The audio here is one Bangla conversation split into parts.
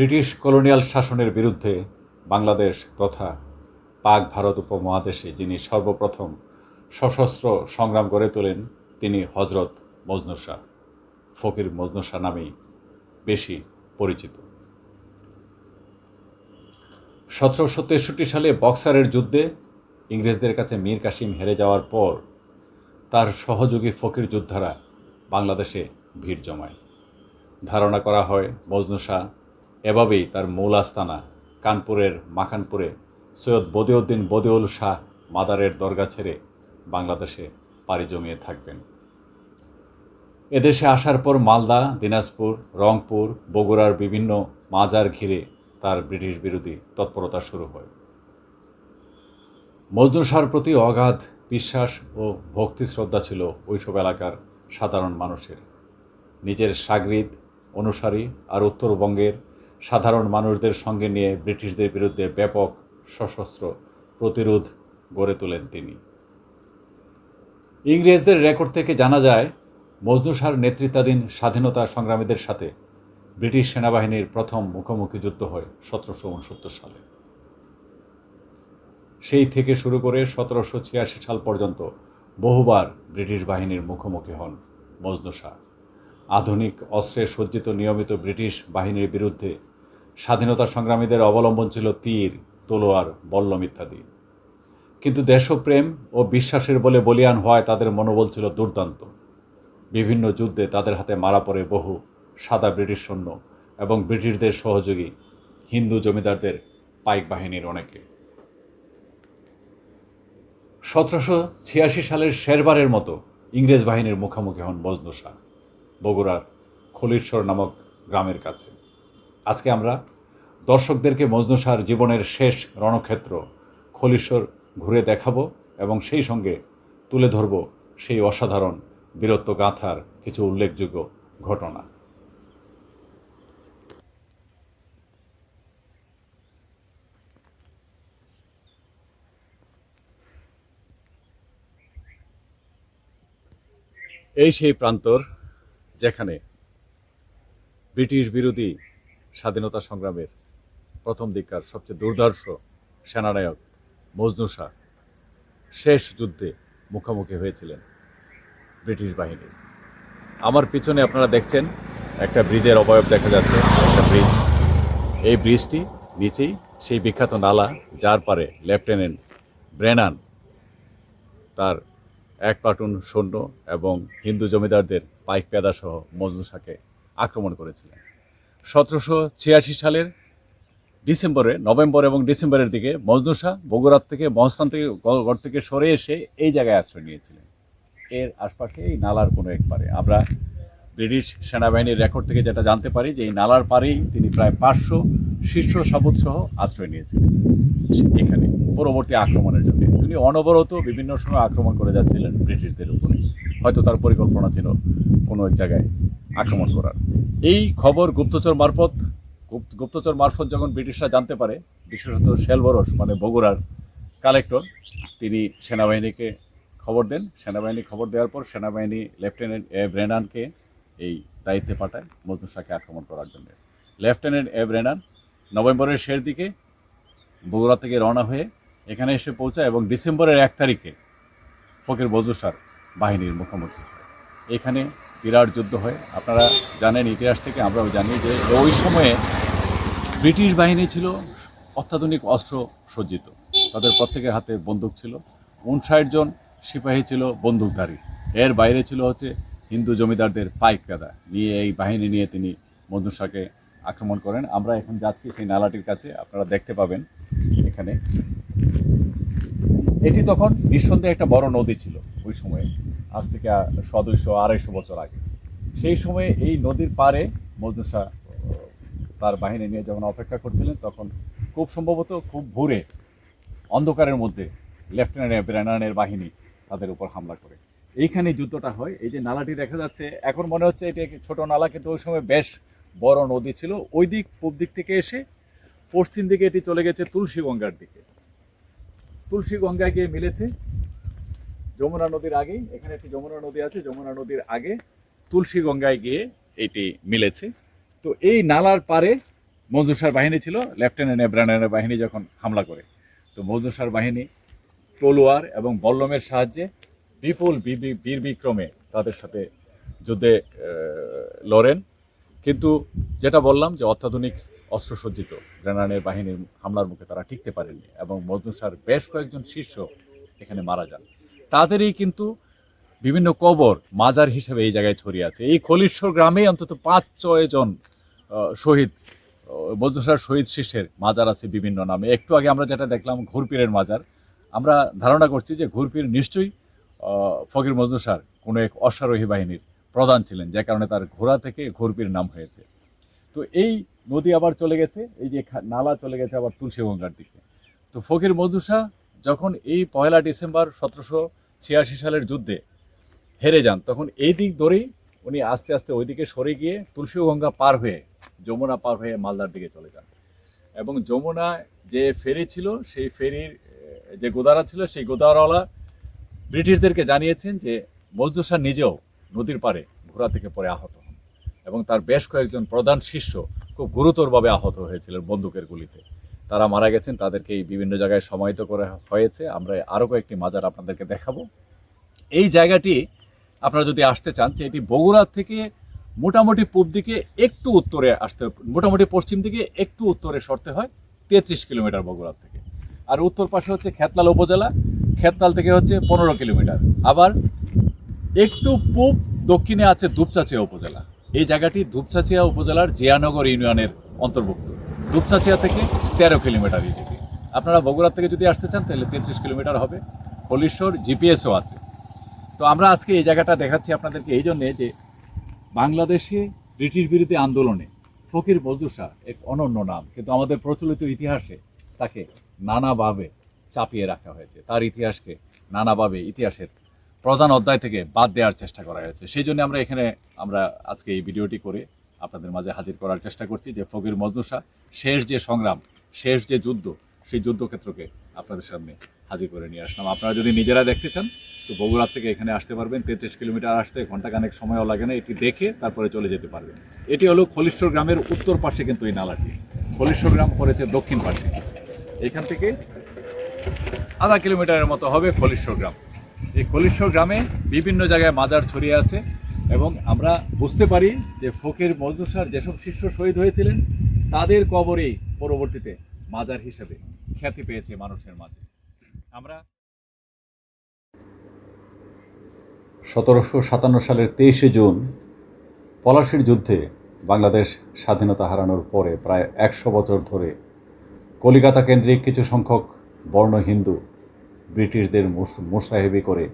ব্রিটিশ কলোনিয়াল শাসনের বিরুদ্ধে বাংলাদেশ তথা পাক ভারত উপমহাদেশে যিনি সর্বপ্রথম সশস্ত্র সংগ্রাম গড়ে তোলেন, তিনি হজরত মজনু শাহ। ফকির মজনু শাহ নামেই বেশি পরিচিত। সতেরোশো তেষট্টি সালে বক্সারের যুদ্ধে ইংরেজদের কাছে মীর কাসিম হেরে যাওয়ার পর তার সহযোগী ফকির যোদ্ধারা বাংলাদেশে ভিড় জমায়। ধারণা করা হয়, মজনু এভাবেই তার মূল আস্তানা কানপুরের মাখানপুরে সৈয়দ বদিউদ্দিন বদিউল শাহ মাদারের দরগা ছেড়ে বাংলাদেশে পাড়ি জমিয়ে থাকবেন। এদেশে আসার পর মালদা, দিনাজপুর, রংপুর, বগুড়ার বিভিন্ন মাজার ঘিরে তার ব্রিটিশ বিরোধী তৎপরতা শুরু হয়। মজনু শাহর প্রতি অগাধ বিশ্বাস ও ভক্তি শ্রদ্ধা ছিল ওইসব এলাকার সাধারণ মানুষের। নিজের সাগরিদ, অনুসারী আর উত্তরবঙ্গের সাধারণ মানুষদের সঙ্গে নিয়ে ব্রিটিশদের বিরুদ্ধে ব্যাপক সশস্ত্র প্রতিরোধ গড়ে তোলেন তিনি। ইংরেজদের রেকর্ড থেকে জানা যায় মজনু নেতৃত্বাধীন স্বাধীনতা সংগ্রামীদের সাথে ব্রিটিশ সেনাবাহিনীর প্রথম মুখোমুখি যুদ্ধ হয় সতেরোশো উনসত্তর সালে। সেই থেকে শুরু করে সতেরোশো ছিয়াশি সাল পর্যন্ত বহুবার ব্রিটিশ বাহিনীর মুখোমুখি হন মজনু আধুনিক অস্ত্রে সজ্জিত নিয়মিত ব্রিটিশ বাহিনীর বিরুদ্ধে স্বাধীনতা সংগ্রামীদের অবলম্বন ছিল তীর, তলোয়ার, বল্লম ইত্যাদি। কিন্তু দেশপ্রেম ও বিশ্বাসের বলে বলিয়ান হওয়ায় তাদের মনোবল ছিল দুর্দান্ত। বিভিন্ন যুদ্ধে তাদের হাতে মারা পড়ে বহু সাদা ব্রিটিশ সৈন্য এবং ব্রিটিশদের সহযোগী হিন্দু জমিদারদের পাইক বাহিনীর অনেকে। সতেরোশো ছিয়াশি সালের শেরবারের মতো ইংরেজ বাহিনীর মুখোমুখি হন বজনু শাহ বগুড়ার খলিশ্বর নামক গ্রামের কাছে। আজকে আমরা দর্শকদেরকে মজনুসার জীবনের শেষ রণক্ষেত্র খলিশ্বর ঘুরে দেখাবো এবং সেই সঙ্গে তুলে ধরব সেই অসাধারণ বীরত্ব গাঁথার কিছু উল্লেখযোগ্য ঘটনা। এই সেই প্রান্তর যেখানে ব্রিটিশ বিরোধী স্বাধীনতা সংগ্রামের প্রথম দিককার সবচেয়ে দুর্ধর্ষ সেনানায়ক মজনু শাহ শেষ যুদ্ধে মুখোমুখি হয়েছিলেন ব্রিটিশ বাহিনীর। আমার পিছনে আপনারা দেখছেন একটা ব্রিজের অবয়ব দেখা যাচ্ছে, একটা ব্রিজ। এই ব্রিজটি নিচেই সেই বিখ্যাত নালা যার পারে লেফটেন্যান্ট ব্রেনান তার এক প্লাটুন সৈন্য এবং হিন্দু জমিদারদের পাইক পেদা সহ মজনু শাহকে আক্রমণ করেছিলেন। সতেরোশো ছিয়াশি সালের ডিসেম্বরে, নভেম্বর এবং ডিসেম্বরের দিকে মজনু বগুড়ার থেকে মহস্থান থেকে গড় থেকে সরে এসে এই জায়গায় আশ্রয় নিয়েছিলেন। এর আশপাশে এই নালার কোনো এক পারে। আমরা ব্রিটিশ সেনাবাহিনীর রেকর্ড থেকে যেটা জানতে পারি যে এই নালার পারেই তিনি প্রায় পাঁচশো শীর্ষ সহ আশ্রয় নিয়েছিলেন এখানে পরবর্তী আক্রমণের জন্য। তিনি অনবরত বিভিন্ন সময় আক্রমণ করে যাচ্ছিলেন ব্রিটিশদের উপরে। হয়তো তার পরিকল্পনা ছিল কোনো এক জায়গায় আক্রমণ করার। এই খবর গুপ্তচর মারফত, গুপ্ত- গুপ্তচর মারফত যখন ব্রিটিশরা জানতে পারে বিশেষত শেলবরস মানে বগুড়ার কালেক্টর, তিনি সেনাবাহিনীকে খবর দেন। সেনাবাহিনী খবর দেওয়ার পর সেনাবাহিনী লেফটেন্যান্ট এ ব্রেনানকে এই দায়িত্বে পাঠায় মজনু শাহকে আক্রমণ করার জন্য। লেফটেন্যান্ট এ ব্রেনান নভেম্বরের শেষ দিকে বগুড়া থেকে রওনা হয়ে এখানে এসে পৌঁছায় এবং ডিসেম্বরের এক তারিখে ফকির বজুসার বাহিনীর মুখোমুখি এখানে বিরাট যুদ্ধ হয়। আপনারা জানেন, ইতিহাস থেকে আমরাও জানি যে ওই সময়ে ব্রিটিশ বাহিনী ছিল অত্যাধুনিক অস্ত্র সজ্জিত। তাদের প্রত্যেকের হাতে বন্দুক ছিল। উনষাট জন সিপাহী ছিল বন্দুকধারী। এর বাইরে ছিল হচ্ছে হিন্দু জমিদারদের পাইক পেদা নিয়ে এই বাহিনী নিয়ে তিনি মজনু শাহকে আক্রমণ করেন। আমরা এখন যাচ্ছি সেই নালাটির কাছে। আপনারা দেখতে পাবেন এখানে। এটি তখন নিঃসন্দেহে একটা বড় নদী ছিল ওই সময়ে। আজ থেকে সদুইশো আড়াইশো বছর আগে। সেই সময়ে এই নদীর পাড়ে মজনু শাহ তার বাহিনী নিয়ে যখন অপেক্ষা করছিলেন, তখন খুব সম্ভবত খুব ভোরে অন্ধকারের মধ্যে লেফটেন্যান্ট ব্রেনানের বাহিনী তাদের উপর হামলা করে। এইখানে যুদ্ধটা হয়, এই যে নালাটি দেখা যাচ্ছে, এখন মনে হচ্ছে এটি একটি ছোটো নালা, কিন্তু ওই সময় বেশ বড় নদী ছিল। ওই দিক পূব দিক থেকে এসে পশ্চিম দিকে এটি চলে গেছে তুলসী গঙ্গার দিকে। তুলসী গঙ্গায় গিয়ে মিলেছে। যমুনা নদীর আগেই এখানে একটি যমুনা নদী আছে, যমুনা নদীর আগে তুলসী গঙ্গায় গিয়ে এটি মিলেছে। তো এই নালার পারে মজনুর শাহর বাহিনী ছিল, লেফটেন্যান্ট এব্রানের বাহিনী যখন হামলা করে। তো মজনুর বাহিনী তলোয়ার এবং বল্লমের সাহায্যে বিপুল বীর বিক্রমে তাদের সাথে যুদ্ধে লড়েন। কিন্তু যেটা বললাম যে অত্যাধুনিক অস্ত্রসজ্জিত গ্রেনানের বাহিনীর হামলার মুখে তারা টিকতে পারেননি এবং মজনু শাহর বেশ কয়েকজন শীর্ষ এখানে মারা যান। তাদেরই কিন্তু বিভিন্ন কবর মাজার হিসেবে এই জায়গায় ছড়িয়ে আছে। এই খলিশ্বর গ্রামে অন্তত পাঁচ, ছয় জন শহীদ মজনু শাহর শহীদ শীর্ষের মাজার আছে বিভিন্ন নামে। একটু আগে আমরা যেটা দেখলাম, ঘুরপীরের মাজার। আমরা ধারণা করছি যে ঘুরপীর নিশ্চয়ই ফকির মজনু শাহর কোনো এক অশ্বারোহী বাহিনীর প্রধান ছিলেন, যে কারণে তার ঘোড়া থেকে ঘুরপীর নাম হয়েছে। তো এই নদী আবার চলে গেছে, এই যে নালা চলে গেছে আবার তুলসীগঙ্গার দিকে। তো ফকির মজনু শাহ যখন এই পয়লা ডিসেম্বর সতেরোশো ছিয়াশি সালের যুদ্ধে হেরে যান, তখন এই দিক ধরেই উনি আস্তে আস্তে ওইদিকে সরে গিয়ে তুলসীগঙ্গা পার হয়ে, যমুনা পার হয়ে মালদার দিকে চলে যান। এবং যমুনা যে ফেরি ছিল, সেই ফেরির যে গোদারা ছিল, সেই গোদারাওয়ালা ব্রিটিশদেরকে জানিয়েছেন যে মজদুর শাহ নিজেও নদীর পাড়ে ঘোড়া থেকে পরে আহত হন এবং তার বেশ কয়েকজন প্রধান শিষ্য খুব গুরুতরভাবে আহত হয়েছিলেন বন্দুকের গুলিতে। তারা মারা গেছেন, তাদেরকে এই বিভিন্ন জায়গায় সমাহিত করা হয়েছে। আমরা আরও কয়েকটি মাজার আপনাদেরকে দেখাবো। এই জায়গাটি আপনারা যদি আসতে চান এটি বগুড়া থেকে মোটামুটি পূব দিকে একটু উত্তরে আসতে, মোটামুটি পশ্চিম দিকে একটু উত্তরে সরতে হয়, তেত্রিশ কিলোমিটার বগুড়া থেকে। আর উত্তর পাশে হচ্ছে খেতলাল উপজেলা, খেতলাল থেকে হচ্ছে পনেরো কিলোমিটার। আবার একটু পূব দক্ষিণে আছে দুপচাচিয়া উপজেলা। এই জায়গাটি দুপচাচিয়া উপজেলার জিয়ানগর ইউনিয়নের অন্তর্ভুক্ত। দুপচাচিয়া থেকে তেরো কিলোমিটার এই আপনারা বগুড়া থেকে যদি আসতে চান, তাহলে তেত্রিশ কিলোমিটার হবে। হলিশ্বর জিপিএসও আছে। তো আমরা আজকে এই জায়গাটা দেখাচ্ছি আপনাদেরকে এই জন্যে যে বাংলাদেশে ব্রিটিশ বিরোধী আন্দোলনে ফকির শাহ এক অনন্য নাম, কিন্তু আমাদের প্রচলিত ইতিহাসে তাকে নানাভাবে চাপিয়ে রাখা হয়েছে। তার ইতিহাসকে নানাভাবে ইতিহাসের প্রধান অধ্যায় থেকে বাদ দেওয়ার চেষ্টা করা হয়েছে। সেই জন্য আমরা এখানে, আমরা আজকে এই ভিডিওটি করে আপনাদের মাঝে হাজির করার চেষ্টা করছি যে ফকির শাহ শেষ যে সংগ্রাম, শেষ যে যুদ্ধ, সেই যুদ্ধক্ষেত্রকে আপনাদের সামনে হাজির করে নিয়ে আসলাম। আপনারা যদি নিজেরা দেখতে চান, তো বগুড়া থেকে এখানে আসতে পারবেন। তেত্রিশ কিলোমিটার আসতে ঘন্টাখানেক সময়ও লাগে না, এটি দেখে তারপরে চলে যেতে পারবেন। এটি হলো খলিশ্বর গ্রামের উত্তর পাশে কিন্তু এই নালাটি। খলিশ্বর গ্রাম পড়েছে দক্ষিণ পাশে। এখান থেকে আধা কিলোমিটারের মতো হবে খলিশ্বর গ্রাম। এই খলিশ্বর গ্রামে বিভিন্ন জায়গায় মাজার ছড়িয়ে আছে এবং আমরা বুঝতে পারি যে ফকির মজদুসার যেসব শিষ্য শহীদ হয়েছিলেন, তাদের কবরেই পরবর্তীতে মাজার হিসেবে খ্যাতি পেয়েছে মানুষের মাঝে। আমরা সতেরোশো সাতান্ন সালের তেইশে জুন পলাশির যুদ্ধে বাংলাদেশ স্বাধীনতা হারানোর পরে প্রায় একশো বছর ধরে কলিকাতা কেন্দ্রিক কিছু সংখ্যক বর্ণ হিন্দু ব্রিটিশদের মুস- মুসাহেবি করে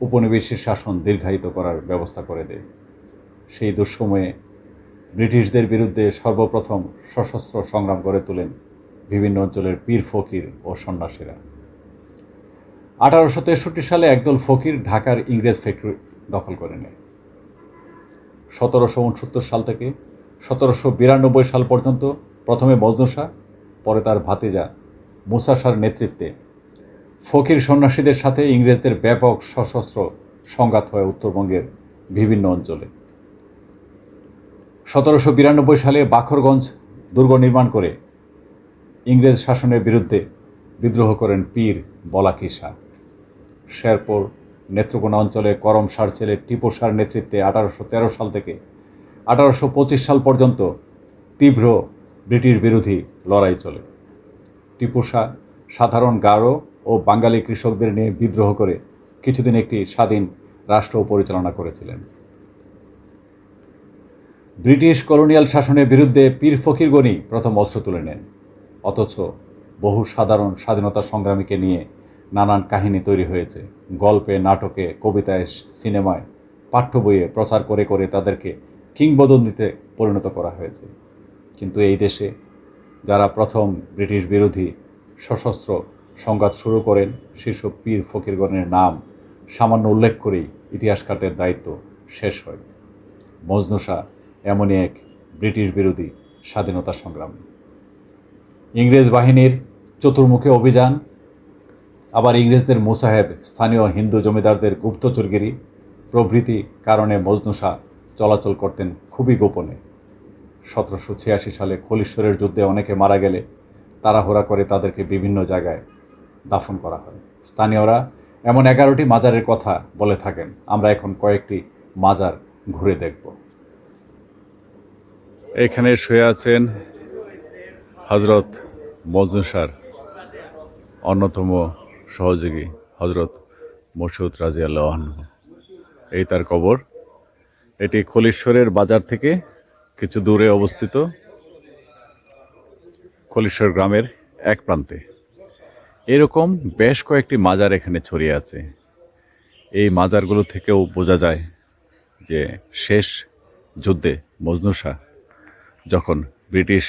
উপনিবেশের শাসন দীর্ঘায়িত করার ব্যবস্থা করে দেয়। সেই দুঃসময়ে ব্রিটিশদের বিরুদ্ধে সর্বপ্রথম সশস্ত্র সংগ্রাম করে তোলেন বিভিন্ন অঞ্চলের পীর ফকির ও সন্ন্যাসীরা। আঠারোশো তেষট্টি সালে একদল ফকির ঢাকার ইংরেজ ফ্যাক্টরি দখল করে নেয়। সতেরোশো উনসত্তর সাল থেকে সতেরোশো বিরানব্বই সাল পর্যন্ত প্রথমে শাহ পরে তার ভাতিজা মুসা শাহর নেতৃত্বে ফকির সন্ন্যাসীদের সাথে ইংরেজদের ব্যাপক সশস্ত্র সংঘাত হয় উত্তরবঙ্গের বিভিন্ন অঞ্চলে। সতেরোশো বিরানব্বই সালে বাখরগঞ্জ দুর্গ নির্মাণ করে ইংরেজ শাসনের বিরুদ্ধে বিদ্রোহ করেন পীর বলাকি শাহ। শেরপুর নেত্রকোনা অঞ্চলে করম সার ছেলে টিপু সার নেতৃত্বে আঠারোশো তেরো সাল থেকে আঠারোশো পঁচিশ সাল পর্যন্ত তীব্র ব্রিটিশ বিরোধী লড়াই চলে। টিপু সাধারণ গারো ও বাঙালি কৃষকদের নিয়ে বিদ্রোহ করে কিছুদিন একটি স্বাধীন রাষ্ট্র পরিচালনা করেছিলেন। ব্রিটিশ কলোনিয়াল শাসনের বিরুদ্ধে পীর ফকিরগণই প্রথম অস্ত্র তুলে নেন, অথচ বহু সাধারণ স্বাধীনতা সংগ্রামীকে নিয়ে নানান কাহিনী তৈরি হয়েছে। গল্পে, নাটকে, কবিতায়, সিনেমায়, পাঠ্য বইয়ে প্রচার করে করে তাদেরকে কিংবদন্তিতে পরিণত করা হয়েছে। কিন্তু এই দেশে যারা প্রথম ব্রিটিশ বিরোধী সশস্ত্র সংঘাত শুরু করেন সেসব পীর ফকিরগণের নাম। সামান্য উল্লেখ করেই ইতিহাসকারদের দায়িত্ব শেষ হয়। মজনু শাহ, এমনই এক ব্রিটিশ বিরোধী স্বাধীনতা সংগ্রামী। ইংরেজ বাহিনীর চতুর্মুখী অভিযান, আবার ইংরেজদের মোসাহেব স্থানীয় হিন্দু জমিদারদের গুপ্তচরগিরি প্রভৃতি কারণে মজনু শাহ চলাচল করতেন খুবই গোপনে। সতেরোশো ছিয়াশি সালে খলিশ্বরের যুদ্ধে অনেকে মারা গেলে তাড়াহুড়া করে তাদেরকে বিভিন্ন জায়গায় দাফন করা হয়। স্থানীয়রা এমন এগারোটি মাজারের কথা বলে থাকেন। আমরা এখন কয়েকটি মাজার ঘুরে দেখব। এখানে শুয়ে আছেন হজরত মজনুসার অন্যতম সহযোগী হজরত মসুদ রাজিয়াল্লাহ এই তার কবর। এটি খলিশ্বরের বাজার থেকে কিছু দূরে অবস্থিত। খলিশ্বর গ্রামের এক প্রান্তে। এরকম বেশ কয়েকটি মাজার এখানে ছড়িয়ে আছে। এই মাজারগুলো থেকেও বোঝা যায় যে শেষ যুদ্ধে মজনু শাহ যখন ব্রিটিশ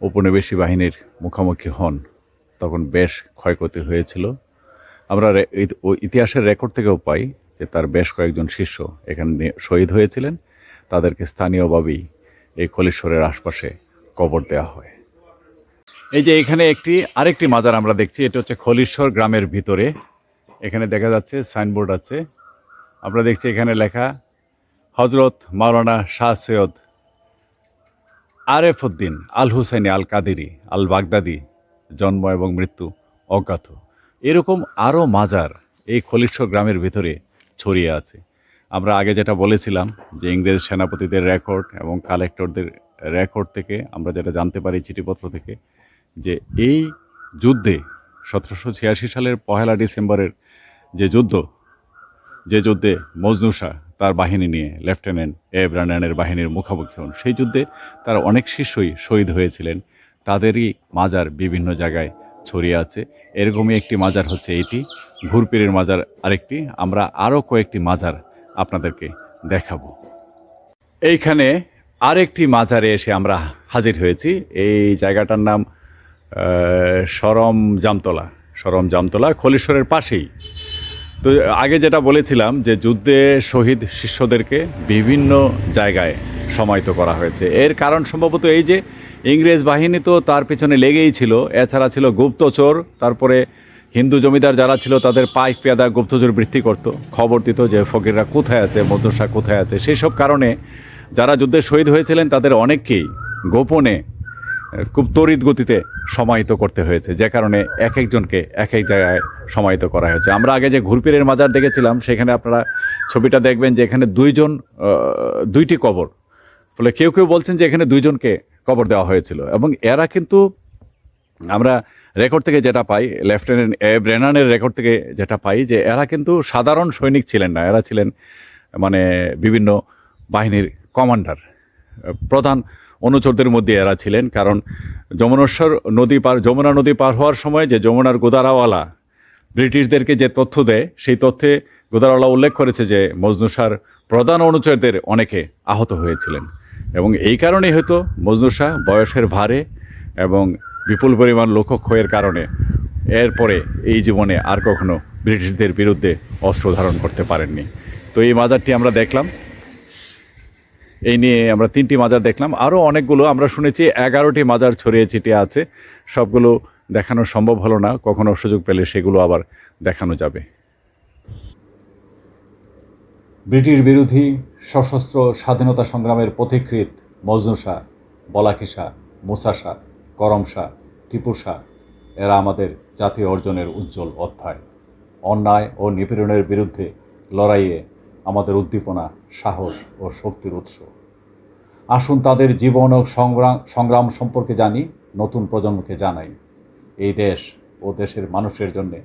উপনিবেশী বাহিনীর মুখোমুখি হন, তখন বেশ ক্ষয়ক্ষতি হয়েছিল। আমরা ইতিহাসের রেকর্ড থেকেও পাই যে তার বেশ কয়েকজন শিষ্য এখানে শহীদ হয়েছিলেন। তাদেরকে স্থানীয়ভাবেই এই কলেশ্বরের আশপাশে কবর দেওয়া হয়। এই যে এখানে একটি, আরেকটি মাজার আমরা দেখছি, এটা হচ্ছে খলিশ্বর গ্রামের ভিতরে। এখানে দেখা যাচ্ছে সাইনবোর্ড আছে। আমরা দেখছি এখানে লেখা হজরত মাওলানা শাহ সৈয়দ আরেফুদ্দিন আল হুসাইনি আল কাদেরি আল বাগদাদি জন্ম এবং মৃত্যু অজ্ঞাত। এরকম আরও মাজার এই খলিশ্বর গ্রামের ভিতরে ছড়িয়ে আছে। আমরা আগে যেটা বলেছিলাম যে ইংরেজ সেনাপতিদের রেকর্ড এবং কালেক্টরদের রেকর্ড থেকে আমরা যেটা জানতে পারি চিঠিপত্র থেকে যে এই যুদ্ধে সতেরোশো ছিয়াশি সালের পহেলা ডিসেম্বরের যে যুদ্ধ, যে যুদ্ধে মজনু শাহ তার বাহিনী নিয়ে লেফটেন্যান্ট এ ব্রান্ডানের বাহিনীর মুখোমুখি হন, সেই যুদ্ধে তার অনেক শিষ্যই শহীদ হয়েছিলেন। তাদেরই মাজার বিভিন্ন জায়গায় ছড়িয়ে আছে। এরকমই একটি মাজার হচ্ছে এটি। ঘুরপিরের মাজার আরেকটি। আমরা আরও কয়েকটি মাজার আপনাদেরকে দেখাবো। এইখানে আরেকটি মাজারে এসে আমরা হাজির হয়েছি। এই জায়গাটার নাম সরম জামতলা সরম জামতলা খলিশ্বরের পাশেই। তো আগে যেটা বলেছিলাম যে যুদ্ধে শহীদ শিষ্যদেরকে বিভিন্ন জায়গায় সমাহিত করা হয়েছে। এর কারণ সম্ভবত এই যে ইংরেজ বাহিনী তো তার পিছনে লেগেই ছিল। এছাড়া ছিল গুপ্তচর, তারপরে হিন্দু জমিদার যারা ছিল তাদের পাইক পেয়াদা গুপ্তচর বৃত্তি করত। খবর দিত যে ফকিররা কোথায় আছে মদ্রসা কোথায় আছে? সেই সব কারণে যারা যুদ্ধে শহীদ হয়েছিলেন তাদের অনেককেই গোপনে খুব তড়িৎ গতিতে সমাহিত করতে হয়েছে, যে কারণে এক একজনকে এক এক জায়গায় সমাহিত করা হয়েছে। আমরা আগে যে ঘুরপিরের মাজার দেখেছিলাম, সেখানে আপনারা ছবিটা দেখবেন যে এখানে দুইজন দুইটি কবর। ফলে কেউ কেউ বলছেন যে এখানে দুইজনকে কবর দেওয়া হয়েছিল। এবং এরা কিন্তু আমরা রেকর্ড থেকে যেটা পাই, লেফটেন্যান্ট এ ব্রেনানের রেকর্ড থেকে যেটা পাই, যে এরা কিন্তু সাধারণ সৈনিক ছিলেন না। এরা ছিলেন মানে বিভিন্ন বাহিনীর কমান্ডার, প্রধান অনুচরদের মধ্যে এরা ছিলেন, কারণ যমুনেশ্বর নদী পার, যমুনা নদী পার হওয়ার সময় যে যমুনার গোদারাওয়ালা ব্রিটিশদেরকে যে তথ্য দেয়, সেই তথ্যে গোদারাওয়ালা উল্লেখ করেছে যে মজনুসার প্রধান অনুচরদের অনেকে আহত হয়েছিলেন। এবং এই কারণেই হয়তো মজনু শাহ বয়সের ভারে এবং বিপুল পরিমাণ লোকক্ষয়ের কারণে এরপরে এই জীবনে আর কখনো ব্রিটিশদের বিরুদ্ধে অস্ত্র ধারণ করতে পারেননি। তো এই মাজারটি আমরা দেখলাম। এই নিয়ে আমরা তিনটি মাজার দেখলাম। আরও অনেকগুলো আমরা শুনেছি, এগারোটি মাজার ছড়িয়ে ছিটিয়ে আছে। সবগুলো দেখানো সম্ভব হলো না, কখনো সুযোগ পেলে সেগুলো আবার দেখানো যাবে। ব্রিটিশ বিরোধী সশস্ত্র স্বাধীনতা সংগ্রামের পথিকৃৎ মজনু শাহ, বলাকি শাহ, মুসা শাহ, করম শাহ, টিপু শাহ, এরা আমাদের জাতীয় অর্জনের উজ্জ্বল অধ্যায়। অন্যায় ও নিপীড়নের বিরুদ্ধে লড়াইয়ে আমাদের উদ্দীপনা, সাহস ও শক্তির উৎস। আসুন তাদের জীবন ও সংগ্রাম সংগ্রাম সম্পর্কে জানি, নতুন প্রজন্মকে জানাই। এই দেশ ও দেশের মানুষের জন্যে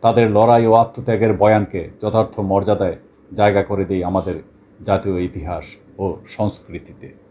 তাদের লড়াই ও আত্মত্যাগের বয়ানকে যথার্থ মর্যাদায় জায়গা করে দিই আমাদের জাতীয় ইতিহাস ও সংস্কৃতিতে।